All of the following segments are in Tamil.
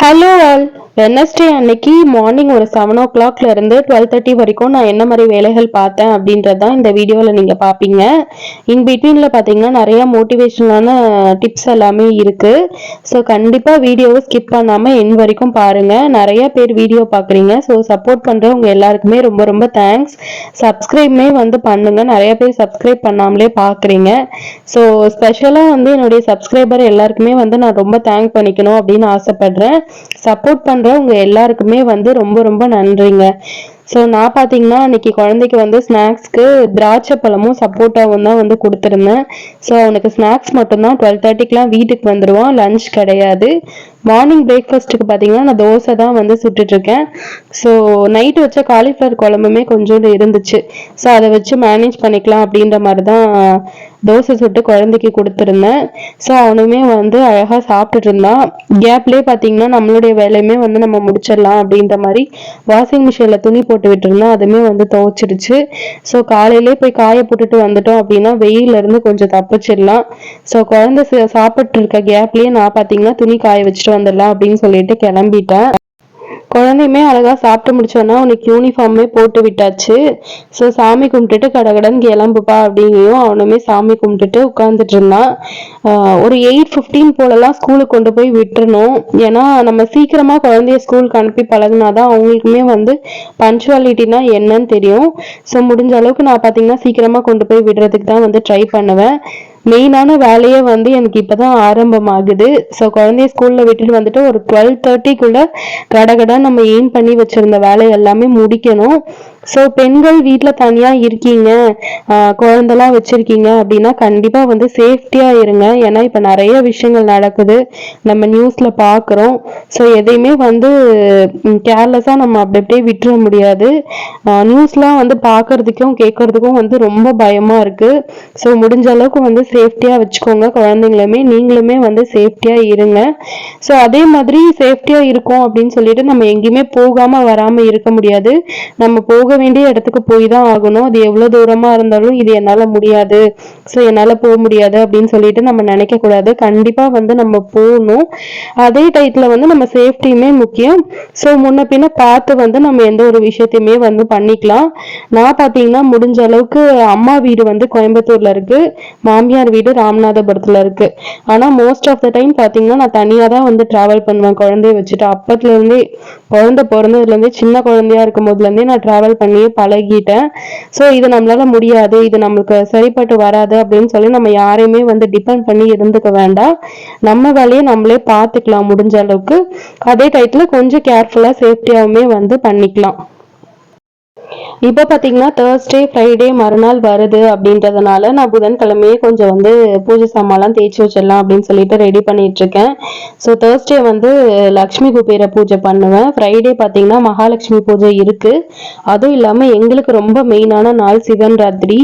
hello all. வெனஸ்டே அன்னைக்கு மார்னிங் ஒரு செவன் ஓ கிளாக்ல இருந்து டுவெல் தேர்ட்டி வரைக்கும் நான் என்ன மாதிரி வேலைகள் பார்த்தேன் அப்படின்றதான் இந்த வீடியோவில் நீங்கள் பார்ப்பீங்க. இன் பிட்வீனில் பார்த்தீங்கன்னா நிறைய மோட்டிவேஷனான டிப்ஸ் எல்லாமே இருக்குது ஸோ கண்டிப்பாக வீடியோவை ஸ்கிப் பண்ணாமல் என் வரைக்கும் பாருங்கள் நிறைய பேர் வீடியோ பார்க்குறீங்க. ஸோ சப்போர்ட் பண்ணுறவங்க எல்லாருக்குமே ரொம்ப ரொம்ப தேங்க்ஸ் சப்ஸ்கிரைப்மே வந்து பண்ணுங்கள் நிறைய பேர் சப்ஸ்கிரைப் பண்ணாமலே பார்க்குறீங்க. ஸோ ஸ்பெஷலாக வந்து என்னுடைய சப்ஸ்கிரைபர் எல்லாருக்குமே வந்து நான் ரொம்ப தேங்க் பண்ணிக்கணும் அப்படின்னு ஆசைப்படுறேன். சப்போர்ட் பண்ணுற உங்க எல்லாருக்குமே வந்து ரொம்ப ரொம்ப நன்றிங்க. ஸோ நான் பார்த்தீங்கன்னா அன்னைக்கு குழந்தைக்கு வந்து ஸ்நாக்ஸ்க்கு திராட்சை பழமும் சப்போட்டாவும் தான் வந்து கொடுத்துருந்தேன். ஸோ அவனுக்கு ஸ்நாக்ஸ் மட்டும்தான். டுவெல் தேர்ட்டிக்கெலாம் வீட்டுக்கு வந்துடுவான் லஞ்ச் கிடையாது. மார்னிங் பிரேக்ஃபாஸ்ட்டுக்கு பார்த்தீங்கன்னா நான் தோசை தான் வந்து சுட்டுட்ருக்கேன் ஸோ நைட்டு வச்ச காலிஃப்ளவர் குழம்புமே கொஞ்சோண்டு இருந்துச்சு. ஸோ அதை வச்சு மேனேஜ் பண்ணிக்கலாம் அப்படின்ற மாதிரி தான் தோசை சுட்டு குழந்தைக்கு கொடுத்துருந்தேன். ஸோ அவனுமே வந்து அழகாக சாப்பிட்டுட்டு இருந்தான் கேப்லேயே பார்த்தீங்கன்னா நம்மளுடைய வேலையுமே வந்து நம்ம முடிச்சிடலாம் அப்படின்ற மாதிரி வாஷிங் மிஷினில் துணி போட்டு விட்டுருந்தோம் அதுவுமே வந்து துவைச்சிருச்சு ஸோ காலையிலே போய் காய போட்டுட்டு வந்துட்டோம் அப்படின்னா வெயிலேருந்து கொஞ்சம் தப்பிச்சிடலாம். ஸோ குழந்தை சாப்பிட்டு இருக்க கேப்லேயே நான் பார்த்தீங்கன்னா துணி காய வச்சுட்டு வந்துடலாம் அப்படின்னு சொல்லிட்டு கிளம்பிட்டேன். குழந்தையுமே அழகாக சாப்பிட்டு முடிச்சோன்னா உனக்கு யூனிஃபார்மே போட்டு விட்டாச்சு. ஸோ சாமி கும்பிட்டுட்டு கடகடன் கிளம்புப்பா அப்படிங்கையும் அவனுமே சாமி கும்பிட்டுட்டு உட்காந்துட்டு இருந்தான். ஒரு எயிட் ஃபிஃப்டீன் போலலாம் ஸ்கூலுக்கு கொண்டு போய் விட்டுறணும். ஏன்னா நம்ம சீக்கிரமாக குழந்தைய ஸ்கூலுக்கு அனுப்பி பழகினாதான் அவங்களுக்குமே வந்து பஞ்சுவாலிட்டினா என்னன்னு தெரியும். ஸோ முடிஞ்ச அளவுக்கு நான் பார்த்தீங்கன்னா சீக்கிரமாக கொண்டு போய் விடுறதுக்கு தான் வந்து ட்ரை பண்ணுவேன். மெயினான வேலையே வந்து எனக்கு இப்பதான் ஆரம்பமாகுது. ஸோ குழந்தைய ஸ்கூல்ல விட்டுட்டு வந்துட்டு ஒரு டுவெல் தேர்ட்டிக்குள்ள கடகடா நம்ம எய்ம் பண்ணி வச்சிருந்த வேலை எல்லாமே முடிக்கணும். ஸோ பெண்கள் வீட்டில் தனியாக இருக்கீங்க குழந்தெல்லாம் வச்சுருக்கீங்க அப்படின்னா கண்டிப்பாக வந்து சேஃப்டியாக இருங்க. ஏன்னா இப்போ நிறைய விஷயங்கள் நடக்குது. நம்ம நியூஸில் பார்க்குறோம் ஸோ எதையுமே வந்து கேர்லெஸ்ஸாக நம்ம அப்படி அப்படியே விட்டுற முடியாது. நியூஸ்லாம் வந்து பார்க்கறதுக்கும் கேட்கறதுக்கும் வந்து ரொம்ப பயமாக இருக்குது ஸோ முடிஞ்ச அளவுக்கு வந்து சேஃப்டியாக வச்சுக்கோங்க. குழந்தைங்களுமே நீங்களுமே வந்து சேஃப்டியாக இருங்க. ஸோ அதே மாதிரி சேஃப்டியாக இருக்கும் அப்படின்னு சொல்லிட்டு நம்ம எங்கேயுமே போகாமல் வராமல் இருக்க முடியாது. நம்ம போக போக வேண்டிய இடத்துக்கு போய் தான் ஆகணும். அது எவ்வளோ தூரமாக இருந்தாலும் இது என்னால் முடியாது. ஸோ என்னால் போக முடியாது அப்படின்னு சொல்லிட்டு நம்ம நினைக்கக்கூடாது. கண்டிப்பாக வந்து நம்ம போகணும். அதே டயத்தில் வந்து நம்ம சேஃப்டியுமே முக்கியம். ஸோ முன்ன பின்ன பார்த்து வந்து நம்ம எந்த ஒரு விஷயத்தையுமே வந்து பண்ணிக்கலாம். நான் பார்த்தீங்கன்னா முடிஞ்ச அளவுக்கு அம்மா வீடு வந்து கோயம்புத்தூர்ல இருக்கு. மாமியார் வீடு ராமநாதபுரத்தில் இருக்குது ஆனால் மோஸ்ட் ஆஃப் த டைம் பார்த்தீங்கன்னா நான் தனியாக தான் வந்து ட்ராவல் பண்ணுவேன். குழந்தைய வச்சுட்டு அப்பத்துலேருந்தே குழந்தை பிறந்ததுலேருந்தே சின்ன குழந்தையா இருக்கும் போதுலேருந்தே நான் ட்ராவல் பண்ணியே பழகிட்டேன். ஸோ இது நம்மளால முடியாது. இது நம்மளுக்கு சரிப்பட்டு வராது அப்படின்னு சொல்லி நம்ம யாரையுமே வந்து டிபெண்ட் பண்ணி இருந்துக்க வேண்டாம். நம்ம வேலையை நம்மளே பார்த்துக்கலாம் முடிஞ்ச அளவுக்கு. அதே டயத்துல கொஞ்சம் கேர்ஃபுல்லா சேஃப்டியாகவுமே வந்து பண்ணிக்கலாம். இப்போ பார்த்தீங்கன்னா தேர்ஸ்டே ஃப்ரைடே மறுநாள் வருது அப்படின்றதுனால நான் புதன்கிழமையே கொஞ்சம் வந்து பூஜை சாமான்லாம் தேய்ச்சி வச்சிடலாம் அப்படின்னு சொல்லிட்டு ரெடி பண்ணிட்டு இருக்கேன் ஸோ தேர்ஸ்டே வந்து லக்ஷ்மி குபேர பூஜை பண்ணுவேன். ஃப்ரைடே பார்த்தீங்கன்னா மகாலட்சுமி பூஜை இருக்கு. அதுவும் இல்லாமல் எங்களுக்கு ரொம்ப மெயினான நாள் சிவன் ராத்திரி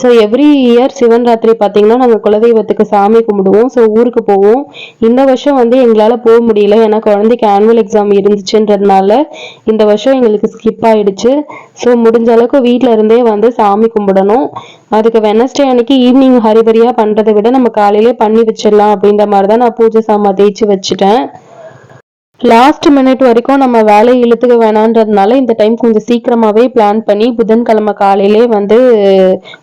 ஸோ எவ்ரி இயர் சிவன் ராத்திரி பார்த்தீங்கன்னா நாங்கள் குலதெய்வத்துக்கு சாமி கும்பிடுவோம். ஸோ ஊருக்கு போவோம். இந்த வருஷம் வந்து எங்களால் போக முடியல. ஏன்னா குழந்தைக்கு ஆனுவல் எக்ஸாம் இருந்துச்சுன்றதுனால இந்த வருஷம் எங்களுக்கு ஸ்கிப் ஆயிடுச்சு. ஸோ முடிஞ்ச அளவுக்கு வீட்டில் இருந்தே வந்து சாமி கும்பிடணும். அதுக்கு வெனஸ்டே அன்னைக்கு ஈவினிங் ஹரிபரியா பண்றதை விட நம்ம காலையிலே பண்ணி வச்சிடலாம் அப்படின்ற மாதிரி தான் நான் பூஜை சாமா தேய்ச்சி வச்சுட்டேன். லாஸ்ட் மினிட் வரைக்கும் நம்ம வேலையை இழுத்துக்க வேணான்றதுனால இந்த டைம் கொஞ்சம் சீக்கிரமாகவே பிளான் பண்ணி புதன்கிழமை காலையிலே வந்து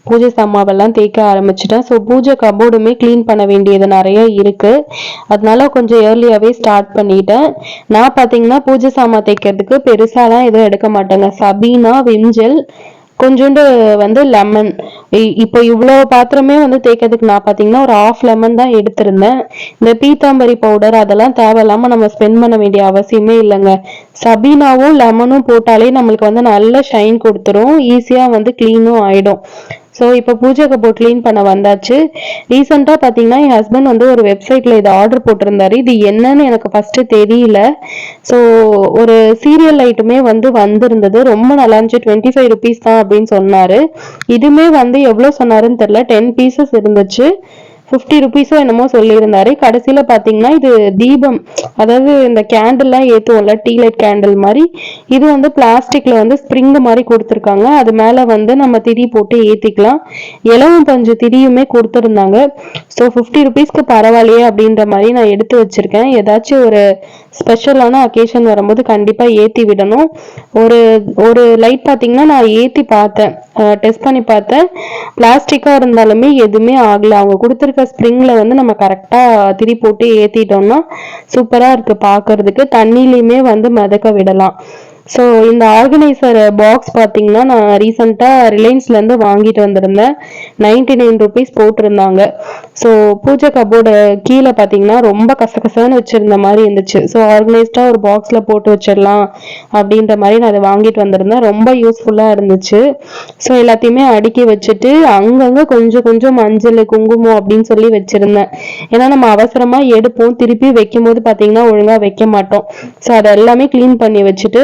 பூஜை சாமாவெல்லாம் தேய்க்க ஆரம்பிச்சிட்டேன். ஸோ பூஜை கபோர்டுமே க்ளீன் பண்ண வேண்டியது நிறைய இருக்குது அதனால கொஞ்சம் ஏர்லியாகவே ஸ்டார்ட் பண்ணிட்டேன். நான் பார்த்தீங்கன்னா பூஜை சாமா தேய்க்கிறதுக்கு பெருசாலாம் எதுவும் எடுக்க மாட்டேங்க. சபீனா விஞ்சல் கொஞ்சோண்டு வந்து லெமன் இப்போ இவ்வளோ பாத்திரமே வந்து தேய்க்கிறதுக்கு நான் பார்த்தீங்கன்னா ஒரு ஆஃப் லெமன் தான் எடுத்திருந்தேன். இந்த பீத்தாம்பரி பவுடர் அதெல்லாம் தேவையில்லாமல் நம்ம ஸ்பெண்ட் பண்ண வேண்டிய அவசியமே இல்லைங்க. சபீனாவும் லெமனும் போட்டாலே நம்மளுக்கு வந்து நல்ல ஷைன் கொடுத்துரும். ஈஸியாக வந்து க்ளீனும் ஆகிடும் ஸோ இப்போ பூஜை கபோர்ட் க்ளீன் பண்ண வந்தாச்சு. ரீசெண்டாக பார்த்தீங்கன்னா என் ஹஸ்பண்ட் வந்து ஒரு வெப்சைட்டில் இதை ஆர்டர் போட்டிருந்தாரு. இது என்னன்னு எனக்கு ஃபஸ்ட்டு தெரியல. ஸோ ஒரு சீரியல் லைட்டுமே வந்து வந்திருந்தது. ரொம்ப நல்லா இருந்துச்சு. டுவெண்ட்டி ஃபைவ் ருபீஸ் தான் அப்படின்னு சொன்னார். இதுவுமே வந்து எவ்வளோ சொன்னாருன்னு தெரில டென் பீசஸ் இருந்துச்சு. ஃபிஃப்டி ருபீஸோ என்னமோ சொல்லியிருந்தாரு. கடைசியில் பார்த்தீங்கன்னா இது தீபம் அதாவது இந்த கேண்டில்லாம் ஏற்றுவோம்ல டீ லைட் கேண்டில் மாதிரி இது வந்து பிளாஸ்டிக்கில் வந்து ஸ்ப்ரிங் மாதிரி கொடுத்துருக்காங்க. அது மேலே வந்து நம்ம திரி போட்டு ஏற்றிக்கலாம் இலவும் பஞ்சு திரியுமே கொடுத்துருந்தாங்க. ஸோ ஃபிஃப்டி ருபீஸ்க்கு பரவாயில்லையே அப்படின்ற மாதிரி நான் எடுத்து வச்சிருக்கேன். ஏதாச்சும் ஒரு ஸ்பெஷலான அக்கேஷன் வரும்போது கண்டிப்பாக ஏற்றி விடணும். ஒரு ஒரு லைட் பார்த்தீங்கன்னா நான் ஏற்றி பார்த்தேன். டெஸ்ட் பண்ணி பார்த்தேன். பிளாஸ்டிக்காக இருந்தாலுமே எதுவுமே ஆகலை. அவங்க கொடுத்துருக்க ஸ்ப்ரிங்கில் வந்து நம்ம கரெக்டாக திரி போட்டு ஏற்றிட்டோம்னா சூப்பராக இருக்குது பார்க்கறதுக்கு தண்ணிலையுமே வந்து மிதக்க விடலாம். ஸோ இந்த ஆர்கனைசர் பாக்ஸ் பார்த்தீங்கன்னா நான் ரீசெண்டாக ரிலையன்ஸ்லேருந்து வாங்கிட்டு வந்திருந்தேன். நைன்டி நைன் ருபீஸ் போட்டிருந்தாங்க. ஸோ பூஜை கபோர்டு கீழே பார்த்தீங்கன்னா ரொம்ப கசகசன்னு வச்சுருந்த மாதிரி இருந்துச்சு. ஸோ ஆர்கனைஸ்டாக ஒரு பாக்ஸில் போட்டு வச்சிடலாம் அப்படின்ற மாதிரி நான் அதை வாங்கிட்டு வந்திருந்தேன். ரொம்ப யூஸ்ஃபுல்லாக இருந்துச்சு. ஸோ எல்லாத்தையுமே அடுக்கி வச்சுட்டு அங்கங்கே கொஞ்சம் கொஞ்சம் மஞ்சள் குங்குமம் அப்படின்னு சொல்லி வச்சுருந்தேன். ஏன்னா நம்ம அவசரமாக எடுப்போம். திருப்பி வைக்கும் போது பார்த்தீங்கன்னா ஒழுங்காக வைக்க மாட்டோம். ஸோ அதை எல்லாமே க்ளீன் பண்ணி வச்சுட்டு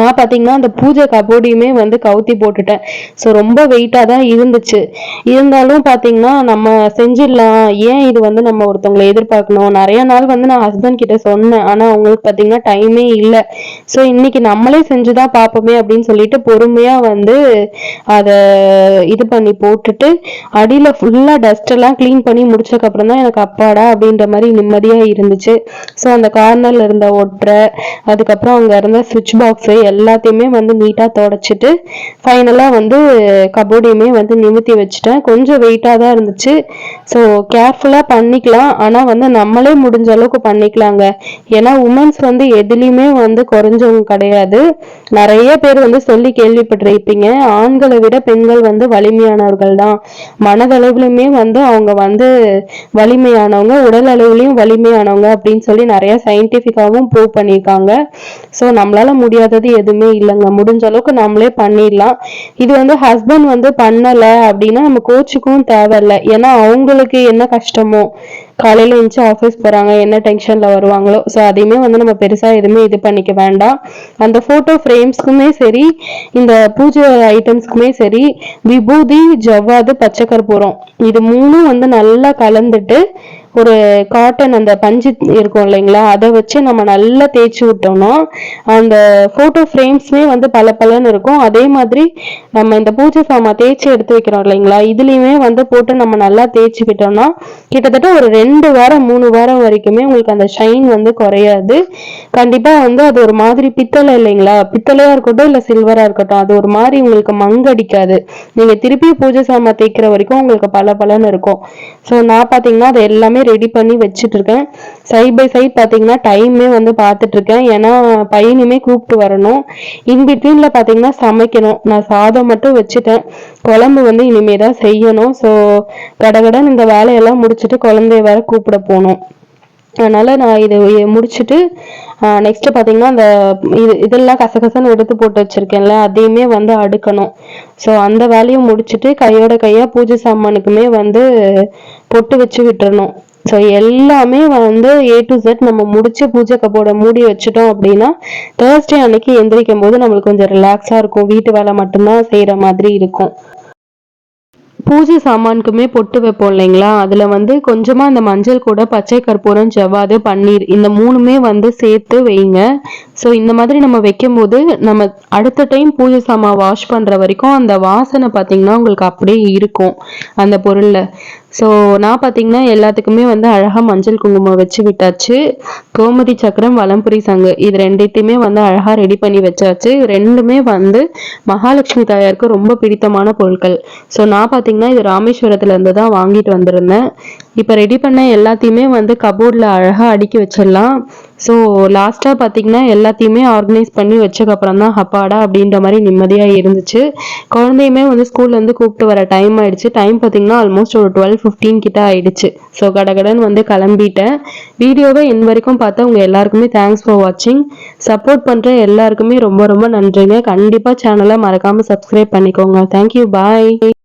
நான் பார்த்தீங்கன்னா அந்த பூஜை கபோர்டையுமே வந்து கவுத்தி போட்டுட்டேன். ஸோ ரொம்ப வெயிட்டாக தான் இருந்துச்சு. இருந்தாலும் பார்த்தீங்கன்னா நம்ம செஞ்சிடலாம். ஏன் இது வந்து நம்ம ஒருத்தவங்களை எதிர்பார்க்கணும்? நிறைய நாள் வந்து நான் ஹஸ்பண்ட் கிட்ட சொன்னேன். ஆனால் அவங்களுக்கு பார்த்தீங்கன்னா டைமே இல்லை. ஸோ இன்னைக்கு நம்மளே செஞ்சு தான் பார்ப்போமே அப்படின்னு சொல்லிட்டு பொறுமையாக வந்து அதை இது பண்ணி போட்டுட்டு அடியில் ஃபுல்லாக டஸ்ட் எல்லாம் க்ளீன் பண்ணி முடிச்சதுக்கப்புறம் தான் எனக்கு அப்பாடா அப்படின்ற மாதிரி நிம்மதியாக இருந்துச்சு. ஸோ அந்த கார்னரில் இருந்த ஒற்றை அதுக்கப்புறம் அங்கே இருந்த சுவிட்ச் பாக்ஸு எல்லாத்தையுமே வந்து நீட்டாக தொடச்சிட்டு ஃபைனலாக வந்து கபோர்டையுமே வந்து நிமித்தி வச்சுட்டேன். கொஞ்சம் வெயிட்டாக தான் இருந்துச்சு. ஸோ கேர்ஃபுல்லாக பண்ணிக்கலாம். ஆனால் வந்து நம்மளே முடிஞ்ச அளவுக்கு பண்ணிக்கலாங்க. ஏன்னா உமன்ஸ் வந்து எதுலேயுமே வந்து குறைஞ்சவங்க கிடையாது. நிறைய பேர் வந்து சொல்லி கேள்விப்பட்டிருப்பீங்க. ஆண்களை விட பெண்கள் வந்து வலிமையானவர்கள் தான். மனதளவுலையுமே வந்து அவங்க வந்து வலிமையானவங்க உடல் அளவுலையும் வலிமையானவங்க அப்படின்னு சொல்லி நிறைய சயின்டிஃபிக்காகவும் ப்ரூவ் பண்ணியிருக்காங்க. ஸோ நம்மளால முடியாதது எதுவுமே இல்லைங்க. முடிஞ்ச அளவுக்கு நம்மளே பண்ணிடலாம். இது வந்து ஹஸ்பண்ட் வந்து பண்ணலை அப்படின்னா நம்ம கோச்சுக்கும் தேவையில்லை. ஏன்னா அவங்களுக்கு என்ன கஷ்டமோ காலையில் எழுந்துச்சு ஆஃபீஸ் போகிறாங்க என்ன டென்ஷனில் வருவாங்களோ ஸோ அதையுமே வந்து நம்ம பெருசாக எதுவுமே இது பண்ணிக்க வேண்டாம். அந்த ஃபோட்டோ ஃப்ரேம்ஸ்க்குமே சரி இந்த பூஜை ஐட்டம்ஸ்க்குமே சரி விபூதி ஜவ்வாது பச்சை கற்பூரம் இது மூணும் வந்து நல்லா கலந்துட்டு ஒரு காட்டன் அந்த பஞ்சு இருக்கும் இல்லைங்களா அதை வச்சு நம்ம நல்லா தேய்ச்சி விட்டோம்னா அந்த ஃபோட்டோ ஃப்ரேம்ஸுமே வந்து பல பலன்னு இருக்கும். அதே மாதிரி நம்ம இந்த பூஜை சாமா தேய்ச்சி எடுத்து வைக்கிறோம் இல்லைங்களா இதுலேயுமே வந்து போட்டு நம்ம நல்லா தேய்ச்சி விட்டோம்னா கிட்டத்தட்ட ஒரு ரெண்டு வாரம் மூணு வாரம் வரைக்குமே உங்களுக்கு அந்த ஷைன் வந்து குறையாது. கண்டிப்பாக வந்து அது ஒரு மாதிரி பித்தளை இல்லைங்களா பித்தளையாக இருக்கட்டும் இல்லை சில்வராக இருக்கட்டும் அது ஒரு மாதிரி உங்களுக்கு மங்கடிக்காது நீங்கள் திருப்பி பூஜை சாமான் தேய்க்கிற வரைக்கும் உங்களுக்கு பல பலன்னு இருக்கும். ஸோ நான் பார்த்தீங்கன்னா அது எல்லாமே ரெடி பண்ணி வச்சுட்டு இருக்கேன் சைட் பை சைட் பார்த்தீங்கன்னா டைமே வந்து பார்த்துட்டு இருக்கேன் ஏன்னா பையனுமே கூப்பிட்டு வரணும். இன்பிட்வீனில் பார்த்தீங்கன்னா சமைக்கணும். நான் சாதம் மட்டும் வச்சுட்டேன். குழம்பு வந்து இனிமே தான் செய்யணும். ஸோ கடகடன் இந்த வேலையெல்லாம் முடிச்சுட்டு குழந்தைய வேற கூப்பிட போகணும். அதனால நான் இது முடிச்சுட்டு நெக்ஸ்ட் பார்த்தீங்கன்னா அந்த இது இதெல்லாம் கசகசன்னு எடுத்து போட்டு வச்சிருக்கேன்ல அதையுமே வந்து அடுக்கணும். ஸோ அந்த வேலையும் முடிச்சுட்டு கையோட கையாக பூஜை சாமானுக்குமே வந்து பொட்டு வச்சு விட்டுறணும். ஸோ எல்லாமே வந்து ஏ டு செட் நம்ம முடிச்சு பூஜை கப்போட மூடி வச்சுட்டோம் அப்படின்னா தேர்ஸ்டே அன்னைக்கு எந்திரிக்கும் போது நம்மளுக்கு கொஞ்சம் ரிலாக்ஸாக இருக்கும். வீட்டு வேலை மட்டும்தான் செய்கிற மாதிரி இருக்கும். பூஜை சாமானுக்குமே பொட்டு வைப்போம் இல்லைங்களா? அதில் வந்து கொஞ்சமாக அந்த மஞ்சள் கூட பச்சை கற்பூரம் ஜவ்வாது பன்னீர் இந்த மூணுமே வந்து சேர்த்து வைங்க. ஸோ இந்த மாதிரி நம்ம வைக்கும்போது நம்ம அடுத்த டைம் பூஜை சாமான் வாஷ் பண்ணுற வரைக்கும் அந்த வாசனை பார்த்தீங்கன்னா உங்களுக்கு அப்படியே இருக்கும். அந்த பொருளில். ஸோ நான் பார்த்தீங்கன்னா எல்லாத்துக்குமே வந்து அழகாக மஞ்சள் குங்குமம் வச்சு விட்டாச்சு. கோமதி சக்கரம் வலம்புரி சங்கு இது ரெண்டுத்தையுமே வந்து அழகாக ரெடி பண்ணி வச்சாச்சு. ரெண்டுமே வந்து மகாலட்சுமி தாயாருக்கு ரொம்ப பிடித்தமான பொருட்கள். ஸோ நான் பார்த்தீங்கன்னா இது ராமேஸ்வரத்துலேருந்து தான் வாங்கிட்டு வந்திருந்தேன். இப்போ ரெடி பண்ண எல்லாத்தையுமே வந்து கபோர்டில் அழகாக அடுக்கி வச்சிடலாம். ஸோ லாஸ்ட்டாக பார்த்தீங்கன்னா எல்லாத்தையுமே ஆர்கனைஸ் பண்ணி வச்சக்கப்புறம் தான் ஹப்பாடா அப்படின்ற மாதிரி நிம்மதியாக இருந்துச்சு. குழந்தையுமே வந்து ஸ்கூல்லேருந்து கூப்பிட்டு வர டைம் ஆயிடுச்சு. டைம் பார்த்தீங்கன்னா ஆல்மோஸ்ட் ஒரு டுவெல் ஃபிஃப்டீன் கிட்ட ஆயிடுச்சு. ஸோ கடகடன் வந்து கிளம்பிட்டேன். வீடியோவை இன் வரைக்கும் பார்த்தா உங்கள் எல்லாருக்குமே தேங்க்ஸ் ஃபார் வாட்சிங் சப்போர்ட் பண்ணுற எல்லாருக்குமே ரொம்ப ரொம்ப நன்றிங்க. கண்டிப்பாக சேனலை மறக்காமல் சப்ஸ்கிரைப் பண்ணிக்கோங்க. Thank you bye